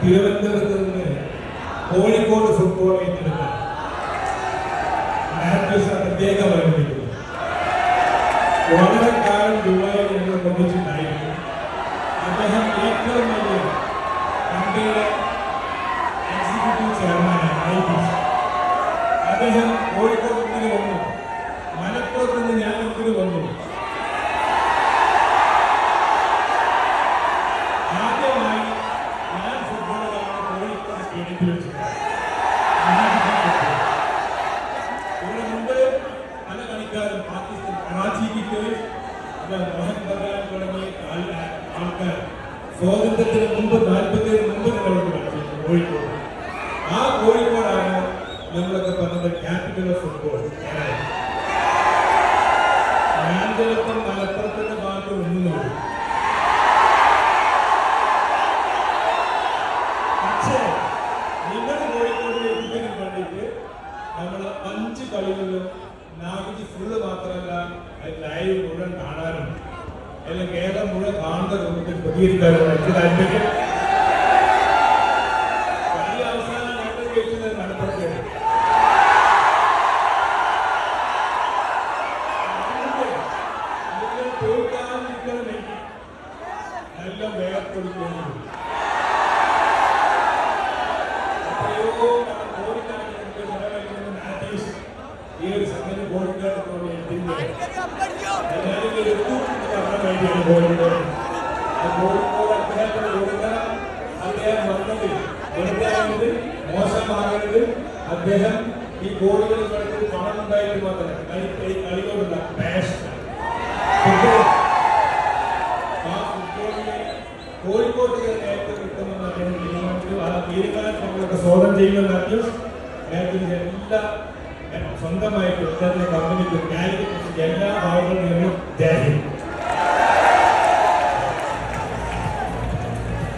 തിരുവനന്തപുരത്ത് നിന്ന് കോഴിക്കോട് ഫുട്ബോൾ ഏറ്റെടുത്ത മാത്യൂസ് പ്രത്യേകം ആരംഭിക്കുന്നു വളരെ കാലം ദുബായിൽ ഞങ്ങൾ ഒന്നിച്ചുണ്ടായിരുന്നു അദ്ദേഹം ഏറ്റവും വലിയ കമ്പനിയുടെ എക്സിക്യൂട്ടീവ് ചെയർമാനാണ് അദ്ദേഹം കോഴിക്കോട് വന്നു മലപ്പുറത്ത് നിന്ന് ഞാൻ ഒന്നിന് വന്നു ആദ്യമായി ഞാൻ ഫുട്ബോൾ കാണുന്ന കോഴിക്കോട് സ്റ്റേഡിയത്തിൽ വെച്ചിട്ടാണ് ഇവിടെ മുമ്പ് പല കളിക്കാരും പാകിസ്ഥാൻ കറാച്ചി കിക്കേഴ്സ് മോഹൻ ബഗാൻ തുടങ്ങിയ ആൾ- ആൾക്കാർ. സ്വാതന്ത്ര്യത്തിന് മുമ്പ് നാൽപ്പത്തേഴ് മുമ്പ് നമ്മളോട് പഠിച്ചിരുന്നു കോഴിക്കോട്. ആ കോഴിക്കോടാണ് നമ്മളൊക്കെ പറഞ്ഞത് ക്യാപിറ്റൽ ഓഫ് ഫുട്ബോൾ ഞാൻ ചിലപ്പോൾ മലപ്പുറത്തിന്റെ ഭാഗത്ത് ഒന്നുമില്ല. പക്ഷേ നിങ്ങൾ കോഴിക്കോട് എത്തിക്കാൻ വേണ്ടിയിട്ട് നമ്മൾ അഞ്ച് കളികളിലും ഫുള്ള് മാത്രമല്ല ലൈവ് മുഴുവൻ കാണാനും അതിൽ കേരളം മുഴുവൻ കാണുന്ന രൂപത്തിൽ പ്രതികരിക്കാനും എനിക്ക് താല്പര്യം. കളി അവസാനം രണ്ട് നിങ്ങൾ തോൽക്കാതിരിക്കണമെങ്കിൽ നല്ല വേർപ്പെടുക്കുന്നു എത്രയോ ഈ ഒരു സംഗതി കോഴിക്കോട് കൊണ്ട് എത്തിക്കുന്നത് എല്ലാവരും എടുത്തു എന്ന് പറഞ്ഞ വേണ്ടിയാണ് കോഴിക്കോട് ആ കോഴിക്കോട് അദ്ദേഹത്തിന് കൊടുക്കണം അദ്ദേഹം വന്നത് വെറുതെ ആകരുത് മോശമാകരുത് അദ്ദേഹം ഈ കോടികൾ കളിച്ച് പണം ഉണ്ടായിട്ട് മാത്രമല്ല കളി കളി കളിയോടുള്ള പാഷൻ ആ ഫുട്ബോളിനെ കോഴിക്കോട്ടുകാർ നേരത്തെ കിട്ടുമെന്ന് അദ്ദേഹം തീരുമാനിച്ചു ആ തീരുമാനം നമ്മളൊക്കെ സ്വാഗതം ചെയ്യുമെന്ന് അറിഞ്ഞു നേരത്തെ എല്ലാ സ്വന്തമായിട്ട് ഇന്നത്തെ കമ്പനിക്കും കാലിക്കറ്റ് എല്ലാ ഭാഗങ്ങളിൽ നിന്നും ജയ ഹിന്ദ്.